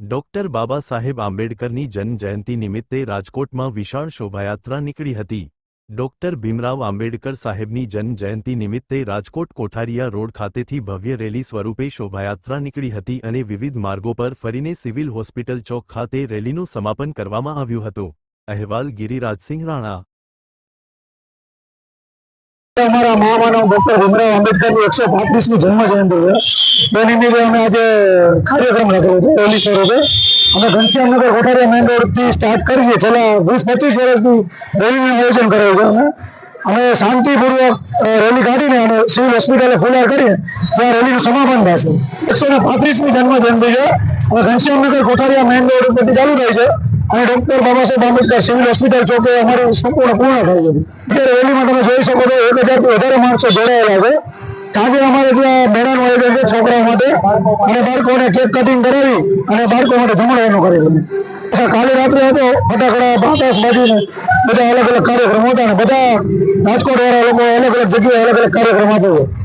Doctor Baba Saheb આંબેડકરની જન્મજયંતિ નિમિત્તે રાજકોટમાં વિશાળ શોભાયાત્રા નીકળી હતી. ડોક્ટર ભીમરાવ આંબેડકર સાહેબની જન્મજયંતિ નિમિત્તે રાજકોટ કોઠારીયા રોડ ખાતેથી ભવ્ય રેલી સ્વરૂપે શોભાયાત્રા નીકળી હતી અને વિવિધ માર્ગો પર ફરીને સિવિલ હોસ્પિટલ ચોક ખાતે રેલીનું સમાપન કરવામાં આવ્યું હતું. અહેવાલ ગિરિરાજસિંહ રાણા. અમારા મહામાનવ ડોક્ટર ભીમરાવ આંબેડકરની એકસો પાંત્રીસમી જન્મ છે. એ નિમિત્તે અમે આજે કાર્યક્રમ રાખ્યો હતો ઓલી સ્વરૂપે અમે ઘનશ્યામનગર કોઠારિયા મેઇન રોડથી સ્ટાર્ટ કરી છે. છેલ્લા વીસ, પચીસ વર્ષથી રેલીનું આયોજન કરેલું છે અમે. અમે શાંતિપૂર્વક રેલી કાઢીને અને સિવિલ હોસ્પિટલે ફોલાર કરીને ત્યાં રેલીનું સમાપન થશે. એકસો ને પાંત્રીસમી જન્મ જયંતિ છે. અમે ઘનશ્યામનગર કોઠારિયા મેઇન રોડ ઉપરથી ચાલુ થાય છે. અને doctor Baba Saheb Ambedkar civil hospital ચોકે અમારું સંપૂર્ણ પૂર્ણ થઈ છે. અત્યારે રેલીમાં તમે જોઈ શકો છો, એક હજારથી વધારે માણસો જોડાયેલા છે. સાંજે અમારે ત્યાં મેળાનું આયોજન છે છોકરાઓ માટે, અને બાળકોને કેક કટિંગ કરાવી અને બાળકો માટે જમણવાનું કરેલું કાલે રાત્રે હતો ફટાકડા આતશબાજી ને બધા અલગ અલગ કાર્યક્રમો હતા અને બધા રાજકોટ વાળા લોકો અલગ અલગ જગ્યાએ અલગ અલગ કાર્યક્રમ આપે છે.